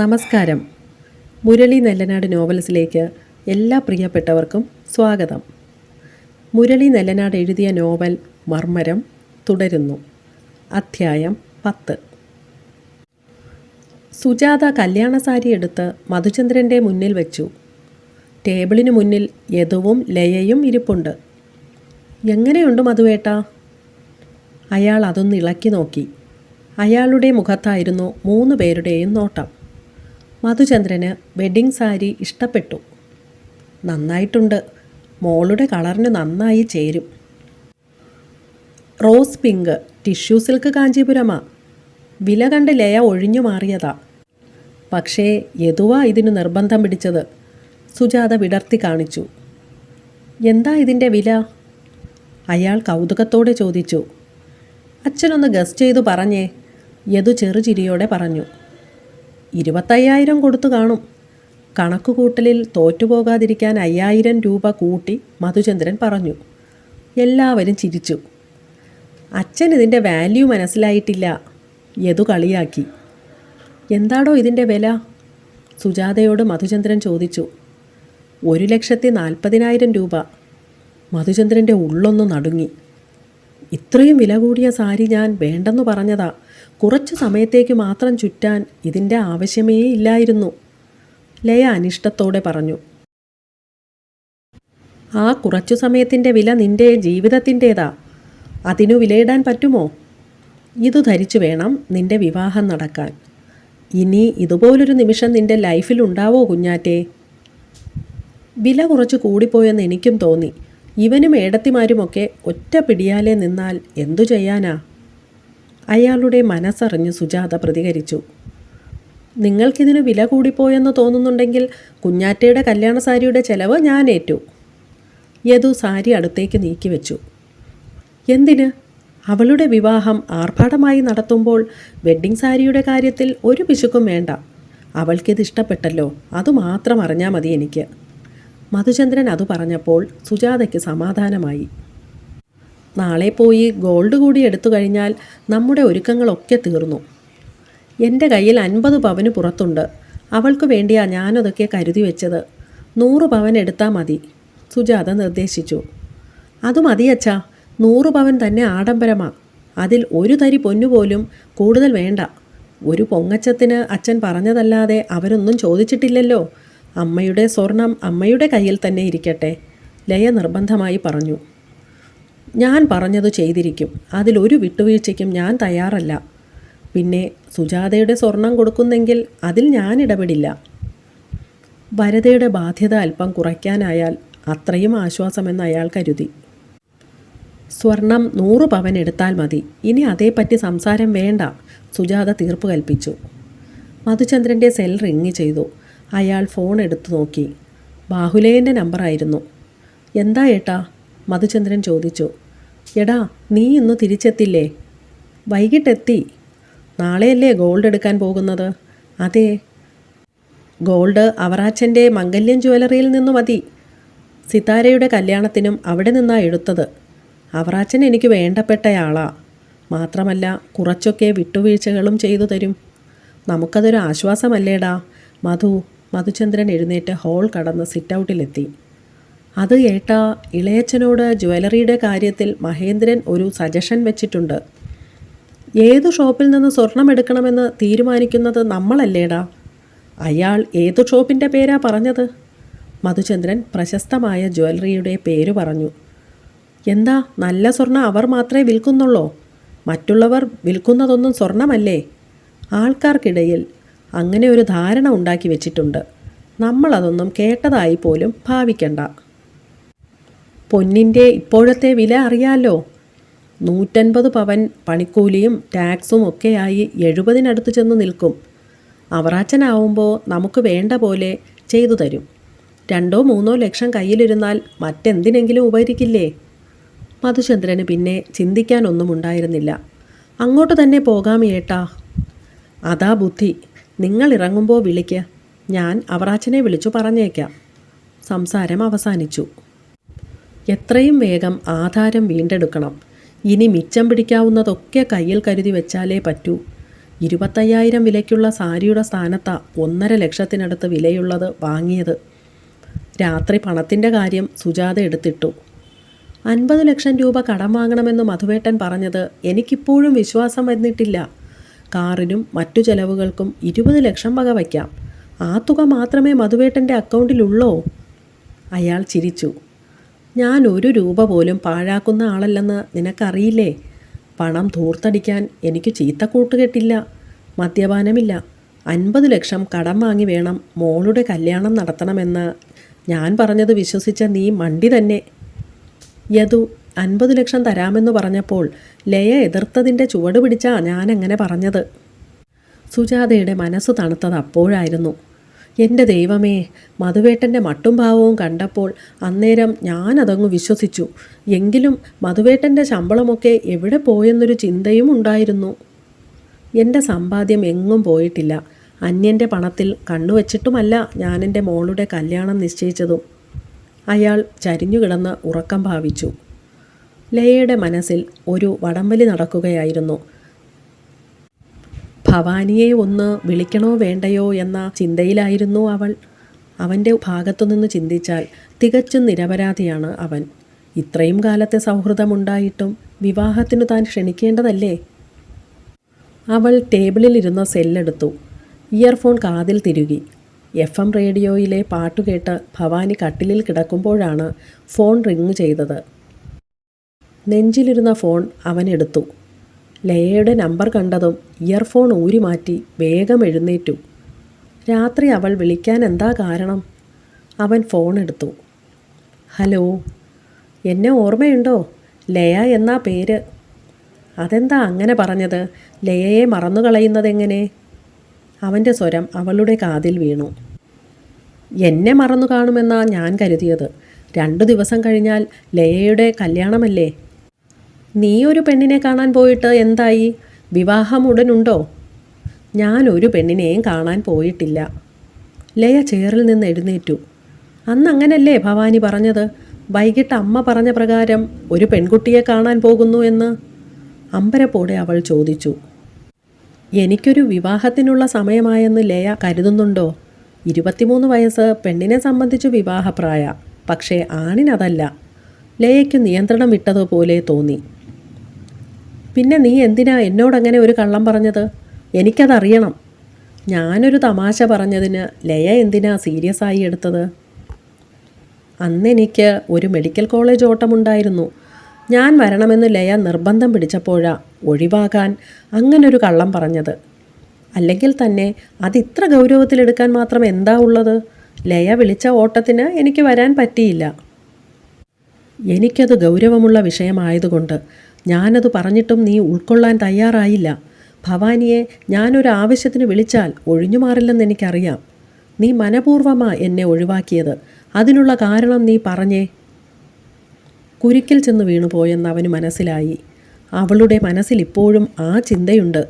നമസ്കാരം. മുരളി നെല്ലനാട് നോവൽസിലേക്ക് എല്ലാ പ്രിയപ്പെട്ടവർക്കും സ്വാഗതം. മുരളി നെല്ലനാട് എഴുതിയ നോവൽ മർമ്മരം തുടരുന്നു. അധ്യായം പത്ത്. സുജാത കല്യാണ സാരി എടുത്ത് മധുചന്ദ്രന്റെ മുന്നിൽ വെച്ചു. ടേബിളിന് മുന്നിൽ യദുവും ലയയും ഇരിപ്പുണ്ട്. എങ്ങനെയുണ്ട് മധുവേട്ട? അയാൾ അതൊന്ന് ഇളക്കി നോക്കി. അയാളുടെ മുഖത്തായിരുന്നു മൂന്ന് പേരുടെയും നോട്ടം. മധുചന്ദ്രന് വെഡ്ഡിംഗ് സാരി ഇഷ്ടപ്പെട്ടു. നന്നായിട്ടുണ്ട്. മോളുടെ കളറിന് നന്നായി ചേരും. റോസ് പിങ്ക് ടിഷ്യൂ സിൽക്ക് കാഞ്ചീപുരമാ. വില കണ്ട് ലയ ഒഴിഞ്ഞു മാറിയതാ. പക്ഷേ യതുവാ ഇതിന് നിർബന്ധം പിടിച്ചത്. സുജാത വിടർത്തി കാണിച്ചു. എന്താ ഇതിന്റെ വില? അയാൾ കൗതുകത്തോടെ ചോദിച്ചു. അച്ഛനൊന്ന് ഗസ്റ്റ് ചെയ്തു പറഞ്ഞേ യതു ചെറുചിരിയോടെ പറഞ്ഞു. ഇരുപത്തയ്യായിരം കൊടുത്തു കാണും. കണക്കുകൂട്ടലിൽ തോറ്റുപോകാതിരിക്കാൻ അയ്യായിരം രൂപ കൂട്ടി മധുചന്ദ്രൻ പറഞ്ഞു. എല്ലാവരും ചിരിച്ചു. അച്ഛൻ ഇതിന്റെ വാല്യൂ മനസ്സിലായിട്ടില്ല. യതു കളിയാക്കി. എന്താടോ ഇതിന്റെ വില? സുജാതയോട് മധുചന്ദ്രൻ ചോദിച്ചു. ഒരു ലക്ഷത്തി നാൽപ്പതിനായിരം രൂപ. മധുചന്ദ്രന്റെ ഉള്ളൊന്ന് നടുങ്ങി. ഇത്രയും വില കൂടിയ സാരി ഞാൻ വേണ്ടെന്ന് പറഞ്ഞതാ. കുറച്ചു സമയത്തേക്ക് മാത്രം ചുറ്റാൻ ഇതിന്റെ ആവശ്യമേ ഇല്ലായിരുന്നു. ലയ അനിഷ്ടത്തോടെ പറഞ്ഞു. ആ കുറച്ചു സമയത്തിന്റെ വില നിന്റെ ജീവിതത്തിന്റേതാ അതിനു വിലയിടാൻ പറ്റുമോ? ഇതു ധരിച്ചു വേണം നിന്റെ വിവാഹം നടക്കാൻ. ഇനി ഇതുപോലൊരു നിമിഷം നിന്റെ ലൈഫിലുണ്ടാവോ കുഞ്ഞാറ്റേ? വില കുറച്ച് കൂടിപ്പോയെന്ന് എനിക്കും തോന്നി. ഇവനും ഏടത്തിമാരുമൊക്കെ ഒറ്റ പിടിയാലേ നിന്നാൽ എന്തു ചെയ്യാനാ? അയാളുടെ മനസ്സറിഞ്ഞ് സുജാത പ്രതികരിച്ചു. നിങ്ങൾക്കിതിന് വില കൂടിപ്പോയെന്ന് തോന്നുന്നുണ്ടെങ്കിൽ കുഞ്ഞാറ്റയുടെ കല്യാണ സാരിയുടെ ചെലവ് ഞാൻ ഏറ്റു. യദു സാരി അടുത്തേക്ക് നീക്കി വെച്ചു. എന്തിന്? അവളുടെ വിവാഹം ആർഭാടമായി നടത്തുമ്പോൾ വെഡ്ഡിംഗ് സാരിയുടെ കാര്യത്തിൽ ഒരു പിശുക്കും വേണ്ട. അവൾക്കിത് ഇഷ്ടപ്പെട്ടല്ലോ അതുമാത്രം അറിഞ്ഞാൽ മതി എനിക്ക്. മധുചന്ദ്രൻ അത് പറഞ്ഞപ്പോൾ സുജാതയ്ക്ക് സമാധാനമായി. നാളെ പോയി ഗോൾഡ് കൂടി എടുത്തു കഴിഞ്ഞാൽ നമ്മുടെ ഒരുക്കങ്ങളൊക്കെ തീർന്നു. എന്റെ കയ്യിൽ അൻപത് പവന് പുറത്തുണ്ട്. അവൾക്ക് വേണ്ടിയാ ഞാനതൊക്കെ കരുതി വെച്ചത്. നൂറ് പവൻ എടുത്താൽ മതി. സുജാത നിർദ്ദേശിച്ചു. അത് മതി നൂറ് പവൻ തന്നെ ആഡംബരമാ. അതിൽ ഒരു തരി പൊന്നുപോലും കൂടുതൽ വേണ്ട. ഒരു പൊങ്ങച്ചത്തിന് അച്ഛൻ പറഞ്ഞതല്ലാതെ അവരൊന്നും ചോദിച്ചിട്ടില്ലല്ലോ. അമ്മയുടെ സ്വർണം അമ്മയുടെ കയ്യിൽ തന്നെ ഇരിക്കട്ടെ. ലയ നിർബന്ധമായി പറഞ്ഞു. ഞാൻ പറഞ്ഞത് ചെയ്തിരിക്കും. അതിലൊരു വിട്ടുവീഴ്ചയ്ക്കും ഞാൻ തയ്യാറല്ല. പിന്നെ സുജാതയുടെ സ്വർണം കൊടുക്കുന്നെങ്കിൽ അതിൽ ഞാൻ ഇടപെടില്ല. വരതയുടെ ബാധ്യത അല്പം കുറയ്ക്കാനായാൽ അത്രയും ആശ്വാസമെന്ന് അയാൾ കരുതി. സ്വർണം നൂറ് പവൻ എടുത്താൽ മതി. ഇനി അതേപ്പറ്റി സംസാരം വേണ്ട. സുജാത തീർപ്പ് കൽപ്പിച്ചു. മധുചന്ദ്രന്റെ സെൽ റിങ് ചെയ്തു. അയാൾ ഫോൺ എടുത്തു നോക്കി. ബാഹുലേയന്റെ നമ്പറായിരുന്നു. എന്താ ഏട്ടാ? മധുചന്ദ്രൻ ചോദിച്ചു. എടാ നീ ഇന്ന് തിരിച്ചെത്തില്ലേ? വൈകിട്ടെത്തി. നാളെയല്ലേ ഗോൾഡ് എടുക്കാൻ പോകുന്നത്? അതെ. ഗോൾഡ് അവറാച്ചന്റെ മംഗല്യം ജ്വല്ലറിയിൽ നിന്ന് മതി. സിതാരയുടെ കല്യാണത്തിനും അവിടെ നിന്നാണ് എടുത്തത്. അവറാച്ചൻ എനിക്ക് വേണ്ടപ്പെട്ടയാളാ. മാത്രമല്ല കുറച്ചൊക്കെ വിട്ടുവീഴ്ചകളും ചെയ്തു തരും. നമുക്കതൊരു ആശ്വാസമല്ലേടാ? മധു മധുചന്ദ്രൻ എഴുന്നേറ്റ് ഹോൾ കടന്ന് സിറ്റൗട്ടിലെത്തി അത് ഏട്ടാ ഇളയച്ചനോട് ജ്വല്ലറിയുടെ കാര്യത്തിൽ മഹേന്ദ്രൻ ഒരു സജഷൻ വെച്ചിട്ടുണ്ട്. ഏതു ഷോപ്പിൽ നിന്ന് സ്വർണം എടുക്കണമെന്ന് തീരുമാനിക്കുന്നത് നമ്മളല്ലേടാ? അയാൾ ഏതു ഷോപ്പിന്റെ പേരാ പറഞ്ഞത്? മധുചന്ദ്രൻ പ്രശസ്തമായ ജ്വല്ലറിയുടെ പേര് പറഞ്ഞു. എന്താ നല്ല സ്വർണം അവർ മാത്രമേ വിൽക്കുന്നുള്ളോ? മറ്റുള്ളവർ വിൽക്കുന്നതൊന്നും സ്വർണമല്ലേ? ആൾക്കാർക്കിടയിൽ അങ്ങനെ ഒരു ധാരണ ഉണ്ടാക്കി വെച്ചിട്ടുണ്ട്. നമ്മളതൊന്നും കേട്ടതായി പോലും ഭാവിക്കണ്ട. പൊന്നിന്റെ ഇപ്പോഴത്തെ വില അറിയാലോ? നൂറ്റൻപത് പവൻ പണിക്കൂലിയും ടാക്സും ഒക്കെയായി എഴുപതിനടുത്ത് ചെന്ന് നിൽക്കും. അവറാച്ചനാവുമ്പോൾ നമുക്ക് വേണ്ട പോലെ ചെയ്തു തരും. രണ്ടോ മൂന്നോ ലക്ഷം കയ്യിലിരുന്നാൽ മറ്റെന്തിനെങ്കിലും ഉപകരിക്കില്ലേ? മധുചന്ദ്രന് പിന്നെ ചിന്തിക്കാനൊന്നും ഉണ്ടായിരുന്നില്ല അങ്ങോട്ട് തന്നെ പോകാം ഏട്ടാ. അതാ ബുദ്ധി. നിങ്ങൾ ഇറങ്ങുമ്പോൾ വിളിക്ക്. ഞാൻ അവറാച്ചനെ വിളിച്ചു പറഞ്ഞേക്കാം. സംസാരം അവസാനിച്ചു. എത്രയും വേഗം ആധാരം വീണ്ടെടുക്കണം. ഇനി മിച്ചം പിടിക്കാവുന്നതൊക്കെ കയ്യിൽ കരുതി വെച്ചാലേ പറ്റൂ. ഇരുപത്തയ്യായിരം വിലയ്ക്കുള്ള സാരിയുടെ സ്ഥാനത്താ ഒന്നര ലക്ഷത്തിനടുത്ത് വിലയുള്ളത് വാങ്ങിയത്. രാത്രി പണത്തിന്റെ കാര്യം സുജാത എടുത്തിട്ടു. അൻപത് ലക്ഷം രൂപ കടം വാങ്ങണമെന്ന് മധുവേട്ടൻ പറഞ്ഞത് എനിക്കിപ്പോഴും വിശ്വാസം വന്നിട്ടില്ല. കാറിനും മറ്റു ചെലവുകൾക്കും ഇരുപത് ലക്ഷം വക വയ്ക്കാം. ആ തുക മാത്രമേ മധുവേട്ടന്റെ അക്കൗണ്ടിലുള്ളോ. അയാൾ ചിരിച്ചു. ഞാൻ ഒരു രൂപ പോലും പാഴാക്കുന്ന ആളല്ലെന്ന് നിനക്കറിയില്ലേ? പണം ധൂർത്തടിക്കാൻ എനിക്ക് ചീത്ത കൂട്ടുകെട്ടില്ല മദ്യപാനമില്ല. അൻപത് ലക്ഷം കടം വാങ്ങി വേണം മോളുടെ കല്യാണം നടത്തണമെന്ന് ഞാൻ പറഞ്ഞത് വിശ്വസിച്ച നീ മണ്ടി തന്നെ. യദു അൻപത് ലക്ഷം തരാമെന്ന് പറഞ്ഞപ്പോൾ ലയ എതിർത്തതിന്റെ ചുവട് പിടിച്ചാ ഞാനങ്ങനെ പറഞ്ഞത്. സുജാതയുടെ മനസ്സ് തണുത്തത് അപ്പോഴായിരുന്നു. എന്റെ ദൈവമേ മധുവേട്ടന്റെ മട്ടും ഭാവവും കണ്ടപ്പോൾ അന്നേരം ഞാനതങ്ങ് വിശ്വസിച്ചു. എങ്കിലും മധുവേട്ടന്റെ ശമ്പളമൊക്കെ എവിടെ പോയെന്നൊരു ചിന്തയും ഉണ്ടായിരുന്നു. എന്റെ സമ്പാദ്യം എങ്ങും പോയിട്ടില്ല. അന്യന്റെ പണത്തിൽ കണ്ണുവച്ചിട്ടുമല്ല ഞാനെന്റെ മോളുടെ കല്യാണം നിശ്ചയിച്ചതും. അയാൾ ചരിഞ്ഞു കിടന്ന് ഉറക്കം ഭാവിച്ചു. ലയയുടെ മനസ്സിൽ ഒരു വടംവലി നടക്കുകയായിരുന്നു. ഭവാനിയെ ഒന്ന് വിളിക്കണോ വേണ്ടയോ എന്ന ചിന്തയിലായിരുന്നു അവൾ. അവന്റെ ഭാഗത്തുനിന്ന് ചിന്തിച്ചാൽ തികച്ചും നിരപരാധിയാണ് അവൻ. ഇത്രയും കാലത്തെ സൗഹൃദമുണ്ടായിട്ടും വിവാഹത്തിനു താൻ ക്ഷണിക്കേണ്ടതല്ലേ? അവൾ ടേബിളിലിരുന്ന സെല്ലെടുത്തു ഇയർഫോൺ കാതിൽ തിരുകി. എഫ് എം റേഡിയോയിലെ പാട്ടുകേട്ട് ഭവാനി കട്ടിലിൽ കിടക്കുമ്പോഴാണ് ഫോൺ റിങ് ചെയ്തത്. നെഞ്ചിലിരുന്ന ഫോൺ അവൻ എടുത്തു. ലയയുടെ നമ്പർ കണ്ടതും ഇയർഫോൺ ഊരിമാറ്റി വേഗം എഴുന്നേറ്റു. രാത്രി അവൾ വിളിക്കാൻ എന്താ കാരണം? അവൻ ഫോൺ എടുത്തു. ഹലോ എന്നെ ഓർമ്മയുണ്ടോ? ലയ എന്നാ പേര്. അതെന്താ അങ്ങനെ പറഞ്ഞത്? ലയയെ മറന്നു കളയുന്നതെങ്ങനെ അവന്റെ സ്വരം അവളുടെ കാതിൽ വീണു. എന്നെ മറന്നു കാണുമെന്നാ ഞാൻ കരുതിയത്. രണ്ടു ദിവസം കഴിഞ്ഞാൽ ലയയുടെ കല്യാണമല്ലേ? നീ ഒരു പെണ്ണിനെ കാണാൻ പോയിട്ട് എന്തായി? വിവാഹം ഉടനുണ്ടോ? ഞാൻ ഒരു പെണ്ണിനെയും കാണാൻ പോയിട്ടില്ല. ലയ ചേറിൽ നിന്ന് എഴുന്നേറ്റു. അന്ന് അങ്ങനല്ലേ ഭവാനി പറഞ്ഞത്? വൈകിട്ട് അമ്മ പറഞ്ഞ പ്രകാരം ഒരു പെൺകുട്ടിയെ കാണാൻ പോകുന്നു എന്ന്. അമ്പരപ്പോടെ അവൾ ചോദിച്ചു. എനിക്കൊരു വിവാഹത്തിനുള്ള സമയമായെന്ന് ലയ കരുതുന്നുണ്ടോ? ഇരുപത്തിമൂന്ന് വയസ്സ് പെണ്ണിനെ സംബന്ധിച്ചു വിവാഹപ്രായ. പക്ഷേ ആണിനതല്ല. ലയയ്ക്ക് നിയന്ത്രണം വിട്ടതുപോലെ തോന്നി. പിന്നെ നീ എന്തിനാ എന്നോടങ്ങനെ ഒരു കള്ളം പറഞ്ഞത്? എനിക്കതറിയണം. ഞാനൊരു തമാശ പറഞ്ഞതിന് ലയ എന്തിനാ സീരിയസ് ആയി എടുത്തത്? അന്ന് എനിക്ക് ഒരു മെഡിക്കൽ കോളേജ് ഓട്ടമുണ്ടായിരുന്നു. ഞാൻ വരണമെന്ന് ലയ നിർബന്ധം പിടിച്ചപ്പോഴാ ഒഴിവാകാൻ അങ്ങനൊരു കള്ളം പറഞ്ഞത്. അല്ലെങ്കിൽ തന്നെ അതിത്ര ഗൗരവത്തിലെടുക്കാൻ മാത്രം എന്താ ഉള്ളത്? ലയ വിളിച്ച ഓട്ടത്തിന് എനിക്ക് വരാൻ പറ്റിയില്ല. എനിക്കത് ഗൗരവമുള്ള വിഷയമായതുകൊണ്ട് ഞാനത് പറഞ്ഞിട്ടും നീ ഉൾക്കൊള്ളാൻ തയ്യാറായില്ല. ഭവാനിയെ ഞാനൊരു ആവശ്യത്തിന് വിളിച്ചാൽ ഒഴിഞ്ഞു മാറില്ലെന്ന് എനിക്കറിയാം. നീ മനപൂർവമാ എന്നെ ഒഴിവാക്കിയത്. അതിനുള്ള കാരണം നീ പറഞ്ഞേ. കുരുക്കിൽ ചെന്ന് വീണുപോയെന്ന് അവന് മനസ്സിലായി. അവളുടെ മനസ്സിൽ ഇപ്പോഴും ആ ചിന്തയുണ്ട്.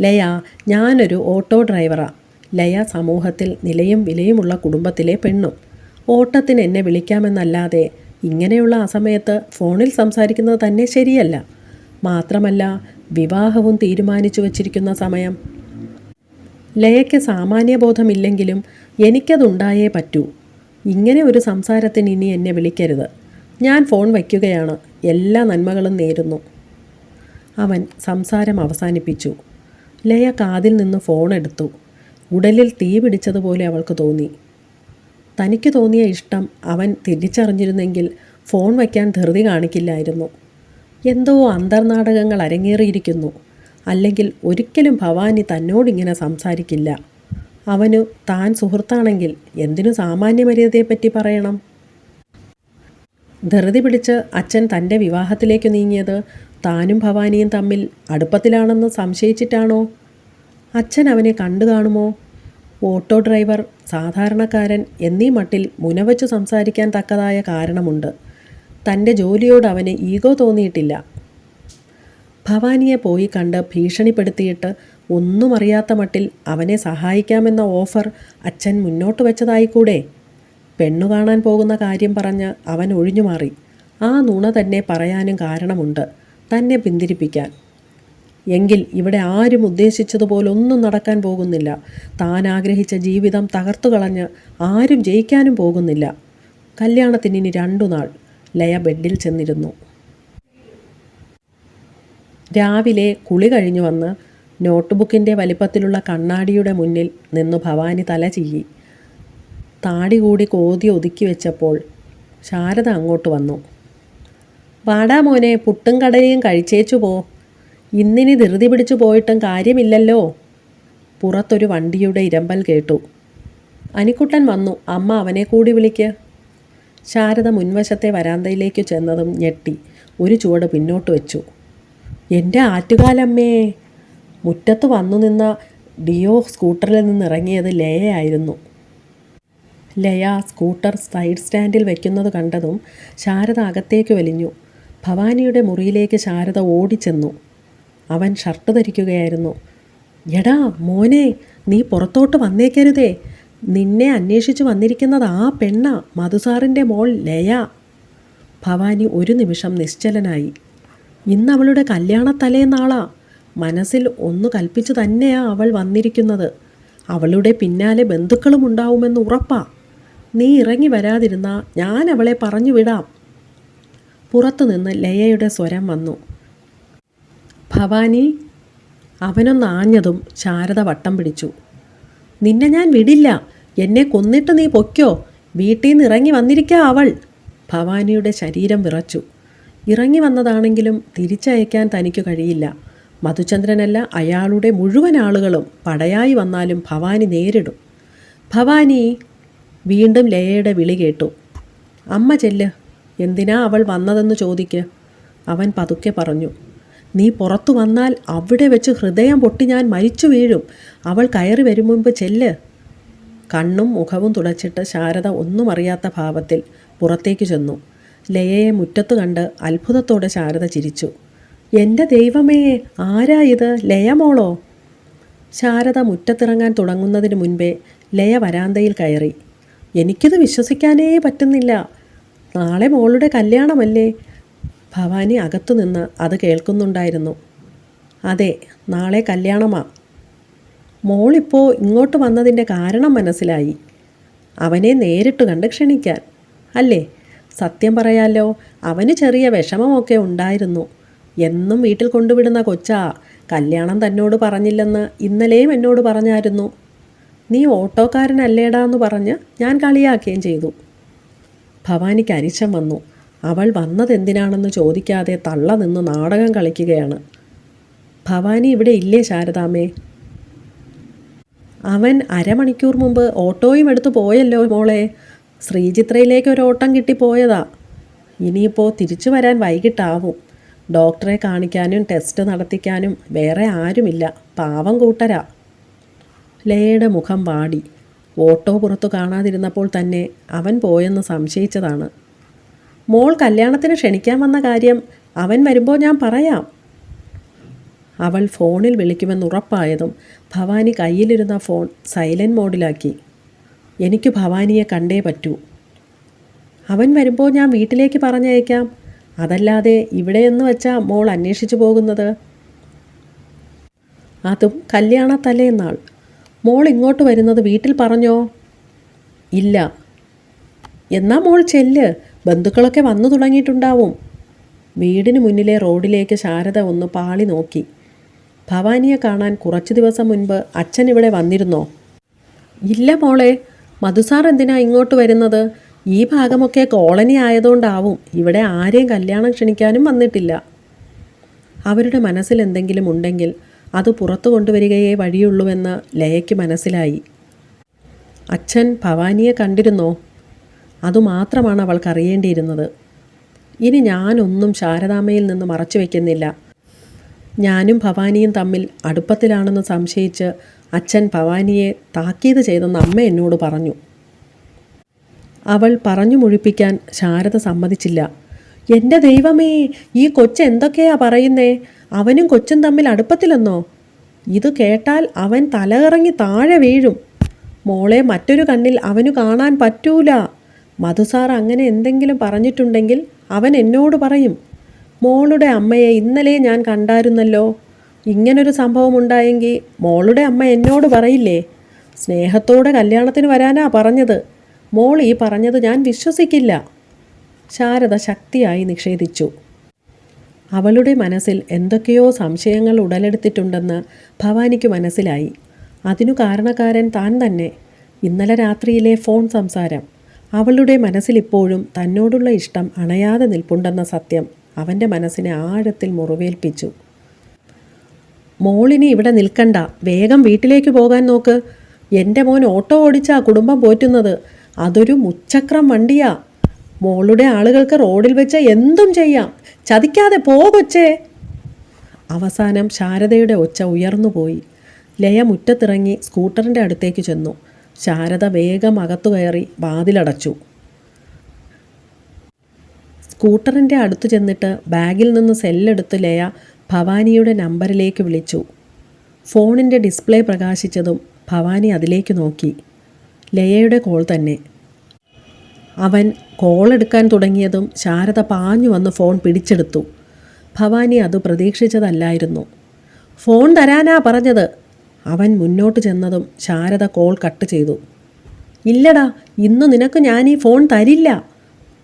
ലയ ഞാനൊരു ഓട്ടോ ഡ്രൈവറാ. ലയ സമൂഹത്തിൽ നിലയും വിലയുമുള്ള കുടുംബത്തിലെ പെണ്ണും. ഓട്ടത്തിന് എന്നെ വിളിക്കാമെന്നല്ലാതെ ഇങ്ങനെയുള്ള ആ സമയത്ത് ഫോണിൽ സംസാരിക്കുന്നത് തന്നെ ശരിയല്ല. മാത്രമല്ല വിവാഹവും തീരുമാനിച്ചു വച്ചിരിക്കുന്ന സമയം. ലയയ്ക്ക് സാമാന്യബോധമില്ലെങ്കിലും എനിക്കതുണ്ടായേ പറ്റൂ. ഇങ്ങനെ ഒരു സംസാരത്തിന് ഇനി എന്നെ വിളിക്കരുത്. ഞാൻ ഫോൺ വയ്ക്കുകയാണ്. എല്ലാ നന്മകളും നേരുന്നു. അവൻ സംസാരം അവസാനിപ്പിച്ചു. ലയ കാതിൽ നിന്ന് ഫോൺ എടുത്തു. ഉടലിൽ തീ പിടിച്ചതുപോലെ അവൾക്ക് തോന്നി. തനിക്ക് തോന്നിയ ഇഷ്ടം അവൻ തിരിച്ചറിഞ്ഞിരുന്നെങ്കിൽ ഫോൺ വയ്ക്കാൻ ധൃതി കാണിക്കില്ലായിരുന്നു. എന്തോ അന്തർനാടകങ്ങൾ അരങ്ങേറിയിരിക്കുന്നു. അല്ലെങ്കിൽ ഒരിക്കലും ഭവാനി തന്നോടിങ്ങനെ സംസാരിക്കില്ല. അവനു താൻ സുഹൃത്താണെങ്കിൽ എന്തിനു സാമാന്യ മര്യാദയെപ്പറ്റി പറയണം? ധൃതി പിടിച്ച് അച്ഛൻ തന്റെ വിവാഹത്തിലേക്ക് നീങ്ങിയത് താനും ഭവാനിയും തമ്മിൽ അടുപ്പത്തിലാണെന്ന് സംശയിച്ചിട്ടാണോ? അച്ഛൻ അവനെ കണ്ടു കാണുമോ? ഓട്ടോ ഡ്രൈവർ സാധാരണക്കാരൻ എന്നീ മട്ടിൽ മുനവച്ച് സംസാരിക്കാൻ തക്കതായ കാരണമുണ്ട്. തന്റെ ജോലിയോട് അവന് ഈഗോ തോന്നിയിട്ടില്ല. ഭവാനിയെ പോയി കണ്ട് ഭീഷണിപ്പെടുത്തിയിട്ട് ഒന്നും അറിയാത്ത മട്ടിൽ അവനെ സഹായിക്കാമെന്ന ഓഫർ അച്ഛൻ മുന്നോട്ട് വെച്ചതായിക്കൂടെ? പെണ്ണു കാണാൻ പോകുന്ന കാര്യം പറഞ്ഞ് അവൻ ഒഴിഞ്ഞുമാറി. ആ നുണ തന്നെ പറയാനും കാരണമുണ്ട്. തന്നെ പിന്തിരിപ്പിക്കാൻ. എങ്കിൽ ഇവിടെ ആരും ഉദ്ദേശിച്ചതുപോലൊന്നും നടക്കാൻ പോകുന്നില്ല. താൻ ആഗ്രഹിച്ച ജീവിതം തകർത്തു കളഞ്ഞ് ആരും ജയിക്കാനും പോകുന്നില്ല. കല്യാണത്തിന് ഇനി രണ്ടു നാൾ ലയ ബെഡിൽ ചെന്നിരുന്നു. രാവിലെ കുളി കഴിഞ്ഞു വന്ന് നോട്ട്ബുക്കിന്റെ വലിപ്പത്തിലുള്ള കണ്ണാടിയുടെ മുന്നിൽ നിന്ന് ഭവാനി തല ചീകി. താടി കൂടി കോതി ഒതുക്കി വെച്ചപ്പോൾ ശാരദ അങ്ങോട്ട് വന്നു. വാടാ മോനെ പുട്ടും കടലയും കഴിച്ചേച്ചു പോ ഇന്നിനി ധൃതി പിടിച്ചു പോയിട്ടും കാര്യമില്ലല്ലോ. പുറത്തൊരു വണ്ടിയുടെ ഇരമ്പൽ കേട്ടു. അനിക്കുട്ടൻ വന്നു അമ്മ അവനെ കൂടി വിളിക്ക്. ശാരദ മുൻവശത്തെ വരാന്തയിലേക്ക് ചെന്നതും ഞെട്ടി ഒരു ചുവട് പിന്നോട്ട് വെച്ചു. എന്റെ ആറ്റുകാലമ്മേ മുറ്റത്ത് വന്നു നിന്ന ഡിയോ സ്കൂട്ടറിൽ നിന്ന് ഇറങ്ങിയത് ലയയായിരുന്നു ലയ സ്കൂട്ടർ സൈഡ് സ്റ്റാൻഡിൽ വയ്ക്കുന്നത് കണ്ടതും ശാരദ അകത്തേക്ക് വലിഞ്ഞു. ഭവാനിയുടെ മുറിയിലേക്ക് ശാരദ ഓടിച്ചെന്നു. അവൻ ഷർട്ട് ധരിക്കുകയായിരുന്നു. എടാ മോനെ നീ പുറത്തോട്ട് വന്നേക്കരുതേ. നിന്നെ അന്വേഷിച്ച് വന്നിരിക്കുന്നത് ആ പെണ്ണ മധുസാറിന്റെ മോൾ ലയ. ഭവാനി ഒരു നിമിഷം നിശ്ചലനായി. ഇന്ന് അവളുടെ കല്യാണത്തലേന്നാളാ. മനസ്സിൽ ഒന്ന് കൽപ്പിച്ചു തന്നെയാ അവൾ വന്നിരിക്കുന്നത്. അവളുടെ പിന്നാലെ ബന്ധുക്കളും ഉണ്ടാവുമെന്ന് ഉറപ്പാ. നീ ഇറങ്ങി വരാതിരുന്ന ഞാൻ അവളെ പറഞ്ഞു വിടാം. പുറത്തുനിന്ന് ലയയുടെ സ്വരം വന്നു. ഭവാനി അവനൊന്ന് ആഞ്ഞതും ശാരദ വട്ടം പിടിച്ചു. നിന്നെ ഞാൻ വിടില്ല. എന്നെ കൊന്നിട്ട് നീ പൊയ്ക്കോ. വീട്ടിൽ നിന്ന് ഇറങ്ങി വന്നിരിക്കാ അവൾ. ഭവാനിയുടെ ശരീരം വിറച്ചു. ഇറങ്ങി വന്നതാണെങ്കിലും തിരിച്ചയക്കാൻ തനിക്ക് കഴിയില്ല. മധുചന്ദ്രനല്ല അയാളുടെ മുഴുവൻ ആളുകളും പടയായി വന്നാലും ഭവാനി നേരിടും. ഭവാനി വീണ്ടും ലയയുടെ വിളി കേട്ടു. അമ്മ ചെല്ല്. എന്തിനാ അവൾ വന്നതെന്ന് ചോദിക്ക്. അവൻ പതുക്കെ പറഞ്ഞു. നീ പുറത്തു വന്നാൽ അവിടെ വെച്ച് ഹൃദയം പൊട്ടി ഞാൻ മരിച്ചു വീഴും. അവൾ കയറി വരും മുമ്പ് ചെല്ല്. കണ്ണും മുഖവും തുടച്ചിട്ട് ശാരദ ഒന്നും അറിയാത്ത ഭാവത്തിൽ പുറത്തേക്ക് ചെന്നു. ലയയെ മുറ്റത്ത് കണ്ട് അത്ഭുതത്തോടെ ശാരദ ചിരിച്ചു. എന്റെ ദൈവമേ ആരാ ഇത്? ലയമോളോ ശാരദ മുറ്റത്തിറങ്ങാൻ തുടങ്ങുന്നതിന് മുൻപേ ലയ വരാന്തയിൽ കയറി. എനിക്കിത് വിശ്വസിക്കാനേ പറ്റുന്നില്ല. നാളെ മോളുടെ കല്യാണമല്ലേ. ഭവാനി അകത്തുനിന്ന് അത് കേൾക്കുന്നുണ്ടായിരുന്നു. അതെ നാളെ കല്യാണമാ. മോളിപ്പോൾ ഇങ്ങോട്ട് വന്നതിന്റെ കാരണം മനസ്സിലായി. അവനെ നേരിട്ട് കണ്ട് ക്ഷണിക്കാൻ. അല്ലേ സത്യം പറയാലോ അവന് ചെറിയ വിഷമമൊക്കെ ഉണ്ടായിരുന്നു. എന്നും വീട്ടിൽ കൊണ്ടുവിടുന്ന കൊച്ചാ കല്യാണം തന്നോട് പറഞ്ഞില്ലെന്ന് ഇന്നലെയും എന്നോട് പറഞ്ഞായിരുന്നു. നീ ഓട്ടോക്കാരനല്ലേടാ എന്ന് പറഞ്ഞ് ഞാൻ കളിയാക്കുകയും ചെയ്തു. ഭവാനിക്ക് അരിശം വന്നു. അവൾ വന്നതെന്തിനാണെന്ന് ചോദിക്കാതെ തള്ള നിന്ന് നാടകം കളിക്കുകയാണ്. ഭവാനി ഇവിടെ ഇല്ലേ ശാരദാമേ അവൻ അരമണിക്കൂർ മുമ്പ് ഓട്ടോയും എടുത്തു പോയല്ലോ മോളെ. ശ്രീചിത്രയിലേക്ക് ഒരു ഓട്ടം കിട്ടിപ്പോയതാ ഇനിയിപ്പോൾ തിരിച്ചു വരാൻ വൈകിട്ടാവും. ഡോക്ടറെ കാണിക്കാനും ടെസ്റ്റ് നടത്തിക്കാനും വേറെ ആരുമില്ല. പാവം കൂട്ടരാ. ലയയുടെ മുഖം വാടി. ഓട്ടോ പുറത്തു കാണാതിരുന്നപ്പോൾ തന്നെ അവൻ പോയെന്ന് സംശയിച്ചതാണ്. മോൾ കല്യാണത്തിന് ക്ഷണിക്കാൻ വന്ന കാര്യം അവൻ വരുമ്പോൾ ഞാൻ പറയാം. അവൾ ഫോണിൽ വിളിക്കുമെന്ന് ഉറപ്പായതും ഭവാനി കയ്യിലിരുന്ന ഫോൺ സൈലന്റ് മോഡിലാക്കി. എനിക്ക് ഭവാനിയെ കണ്ടേ പറ്റൂ. അവൻ വരുമ്പോൾ ഞാൻ വീട്ടിലേക്ക് പറഞ്ഞയക്കാം. അതല്ലാതെ ഇവിടെയെന്ന് വെച്ചാൽ മോൾ അന്വേഷിച്ചു പോകുന്നത്? അതും കല്യാണ തലേന്നാൾ മോൾ ഇങ്ങോട്ട് വരുന്നത് വീട്ടിൽ പറഞ്ഞോ? ഇല്ല. എന്നാ മോൾ ചെല്ല്. ബന്ധുക്കളൊക്കെ വന്നു തുടങ്ങിയിട്ടുണ്ടാവും. വീടിന് മുന്നിലെ റോഡിലേക്ക് ശാരദ ഒന്ന് പാളി നോക്കി. ഭവാനിയെ കാണാൻ കുറച്ചു ദിവസം മുൻപ് അച്ഛൻ ഇവിടെ വന്നിരുന്നോ? ഇല്ല മോളെ മധുസാർ എന്തിനാ ഇങ്ങോട്ട് വരുന്നത്? ഈ ഭാഗമൊക്കെ കോളനി ആയതുകൊണ്ടാവും ഇവിടെ ആരെയും കല്യാണം ക്ഷണിക്കാനും വന്നിട്ടില്ല. അവരുടെ മനസ്സിൽ എന്തെങ്കിലും ഉണ്ടെങ്കിൽ അത് പുറത്തു കൊണ്ടുവരികയേ വഴിയുള്ളൂവെന്ന് ലയയ്ക്ക് മനസ്സിലായി. അച്ഛൻ ഭവാനിയെ കണ്ടിരുന്നോ? അതുമാത്രമാണ് അവൾക്ക് അറിയേണ്ടിയിരുന്നത് ഇനി ഞാനൊന്നും ശാരദാമ്മയിൽ നിന്ന് മറച്ചു വയ്ക്കുന്നില്ല ഞാനും ഭവാനിയും തമ്മിൽ അടുപ്പത്തിലാണെന്ന് സംശയിച്ച് അച്ഛൻ ഭവാനിയെ താക്കീത് ചെയ്തെന്ന് അമ്മ എന്നോട് പറഞ്ഞു. അവൾ പറഞ്ഞു മുഴിപ്പിക്കാൻ ശാരദ സമ്മതിച്ചില്ല. എന്റെ ദൈവമേ ഈ കൊച്ച് എന്തൊക്കെയാ പറയുന്നേ? അവനും കൊച്ചും തമ്മിൽ അടുപ്പത്തിലെന്നോ? ഇത് കേട്ടാൽ അവൻ തലകറങ്ങി താഴെ വീഴും. മോളെ മറ്റൊരു കണ്ണിൽ അവനു കാണാൻ പറ്റൂല. മധുസാർ അങ്ങനെ എന്തെങ്കിലും പറഞ്ഞിട്ടുണ്ടെങ്കിൽ അവൻ എന്നോട് പറയും. മോളുടെ അമ്മയെ ഇന്നലെ ഞാൻ കണ്ടായിരുന്നല്ലോ. ഇങ്ങനൊരു സംഭവം ഉണ്ടായെങ്കിൽ മോളുടെ അമ്മ എന്നോട് പറയില്ലേ? സ്നേഹത്തോടെ കല്യാണത്തിന് വരാനാ പറഞ്ഞത്. മോൾ ഈ പറഞ്ഞത് ഞാൻ വിശ്വസിക്കില്ല. ശാരദ ശക്തിയായി നിഷേധിച്ചു. അവളുടെ മനസ്സിൽ എന്തൊക്കെയോ സംശയങ്ങൾ ഉടലെടുത്തിട്ടുണ്ടെന്ന് ഭവാനിക്ക് മനസ്സിലായി. അതിനു കാരണക്കാരൻ താൻ തന്നെ. ഇന്നലെ രാത്രിയിലെ ഫോൺ സംസാരം. അവളുടെ മനസ്സിലിപ്പോഴും തന്നോടുള്ള ഇഷ്ടം അണയാതെ നിൽപ്പുണ്ടെന്ന സത്യം അവന്റെ മനസ്സിനെ ആഴത്തിൽ മുറിവേൽപ്പിച്ചു. മോളിനി ഇവിടെ നിൽക്കണ്ട. വേഗം വീട്ടിലേക്ക് പോകാൻ നോക്ക്. എന്റെ മോൻ ഓട്ടോ ഓടിച്ചാ കുടുംബം പോറ്റുന്നത്. അതൊരു മുച്ചക്രം വണ്ടിയാ. മോളുടെ ആളുകൾക്ക് റോഡിൽ വെച്ച് എന്തും ചെയ്യാം. ചതിക്കാതെ പോകൊച്ചേ അവസാനം ശാരദയുടെ ഒച്ച ഉയർന്നുപോയി. ലയ മുറ്റത്തിറങ്ങി സ്കൂട്ടറിന്റെ അടുത്തേക്ക് ചെന്നു. ശാരദ വേഗം അകത്തു കയറി വാതിലടച്ചു. സ്കൂട്ടറിന്റെ അടുത്തു ചെന്നിട്ട് ബാഗിൽ നിന്ന് സെല്ലെടുത്ത് ലയ ഭവാനിയുടെ നമ്പറിലേക്ക് വിളിച്ചു. ഫോണിന്റെ ഡിസ്പ്ലേ പ്രകാശിച്ചതും ഭവാനി അതിലേക്ക് നോക്കി. ലയയുടെ കോൾ തന്നെ. അവൻ കോൾ എടുക്കാൻ തുടങ്ങിയതും ശാരദ പാഞ്ഞു വന്ന് ഫോൺ പിടിച്ചെടുത്തു. ഭവാനി അത് പ്രതീക്ഷിച്ചതല്ലായിരുന്നു. ഫോൺ തരാനാ പറഞ്ഞത്. അവൻ മുന്നോട്ട് ചെന്നതും ശാരദ കോൾ കട്ട് ചെയ്തു. ഇല്ലടാ ഇന്ന് നിനക്ക് ഞാൻ ഈ ഫോൺ തരില്ല.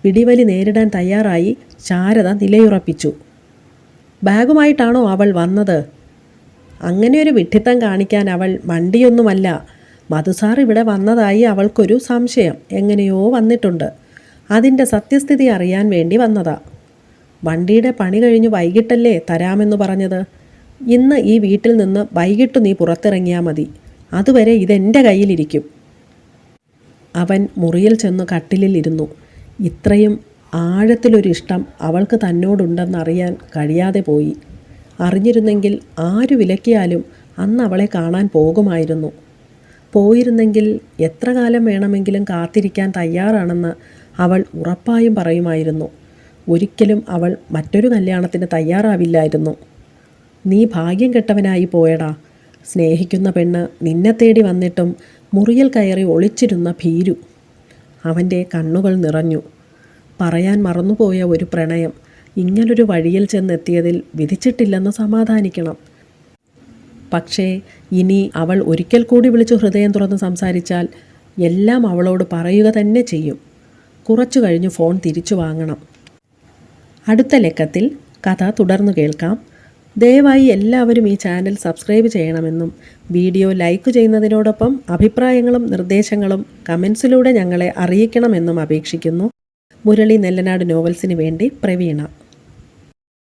പിടിവലി നേരിടാൻ തയ്യാറായി ശാരദ നിലയുറപ്പിച്ചു. ബാഗുമായിട്ടാണോ അവൾ വന്നത്? അങ്ങനെ ഒരു വിഡ്ഢിത്തം കാണിക്കാൻ അവൾ വണ്ടിയൊന്നുമല്ല മധുസാർ ഇവിടെ വന്നതായി അവൾക്കൊരു സംശയം. എങ്ങനെയോ വന്നിട്ടുണ്ട്. അതിന്റെ സത്യസ്ഥിതി അറിയാൻ വേണ്ടി വന്നതാ. വണ്ടിയുടെ പണി കഴിഞ്ഞ് വൈകിട്ടല്ലേ തരാമെന്ന് പറഞ്ഞത്? ഇന്ന് ഈ വീട്ടിൽ നിന്ന് വൈകിട്ട് നീ പുറത്തിറങ്ങിയാൽ മതി. അതുവരെ ഇതെന്റെ കയ്യിലിരിക്കും. അവൻ മുറിയിൽ ചെന്ന് കട്ടിലിൽ ഇരുന്നു. ഇത്രയും ആഴത്തിലൊരിഷ്ടം അവൾക്ക് തന്നോടുണ്ടെന്നറിയാൻ കഴിയാതെ പോയി. അറിഞ്ഞിരുന്നെങ്കിൽ ആര് വിലക്കിയാലും അന്ന് അവളെ കാണാൻ പോകുമായിരുന്നു. പോയിരുന്നെങ്കിൽ എത്ര കാലം വേണമെങ്കിലും കാത്തിരിക്കാൻ തയ്യാറാണെന്ന് അവൾ ഉറപ്പായും പറയുമായിരുന്നു. ഒരിക്കലും അവൾ മറ്റൊരു കല്യാണത്തിന് തയ്യാറാവില്ലായിരുന്നു. നീ ഭാഗ്യം കെട്ടവനായി പോയടാ. സ്നേഹിക്കുന്ന പെണ്ണ് നിന്നെ തേടി വന്നിട്ടും മുറിയിൽ കയറി ഒളിച്ചിരുന്ന ഭീരു. അവന്റെ കണ്ണുകൾ നിറഞ്ഞു. പറയാൻ മറന്നുപോയ ഒരു പ്രണയം ഇങ്ങനൊരു വഴിയിൽ ചെന്നെത്തിയതിൽ വിധിച്ചിട്ടില്ലെന്ന് സമാധാനിക്കണം. പക്ഷേ ഇനി അവൾ ഒരിക്കൽ കൂടി വിളിച്ചു ഹൃദയം തുറന്ന് സംസാരിച്ചാൽ എല്ലാം അവളോട് പറയുക തന്നെ ചെയ്യും. കുറച്ചു കഴിഞ്ഞ് ഫോൺ തിരിച്ചു വാങ്ങണം. അടുത്ത ലക്കത്തിൽ കഥ തുടർന്നു കേൾക്കാം. ദയവായി എല്ലാവരും ഈ ചാനൽ സബ്സ്ക്രൈബ് ചെയ്യണമെന്നും വീഡിയോ ലൈക്ക് ചെയ്യുന്നതിനോടൊപ്പം അഭിപ്രായങ്ങളും നിർദ്ദേശങ്ങളും കമൻസിലൂടെ ഞങ്ങളെ അറിയിക്കണമെന്നും അപേക്ഷിക്കുന്നു. മുരളി നെല്ലനാട് നോവൽസിന് വേണ്ടി പ്രവീണ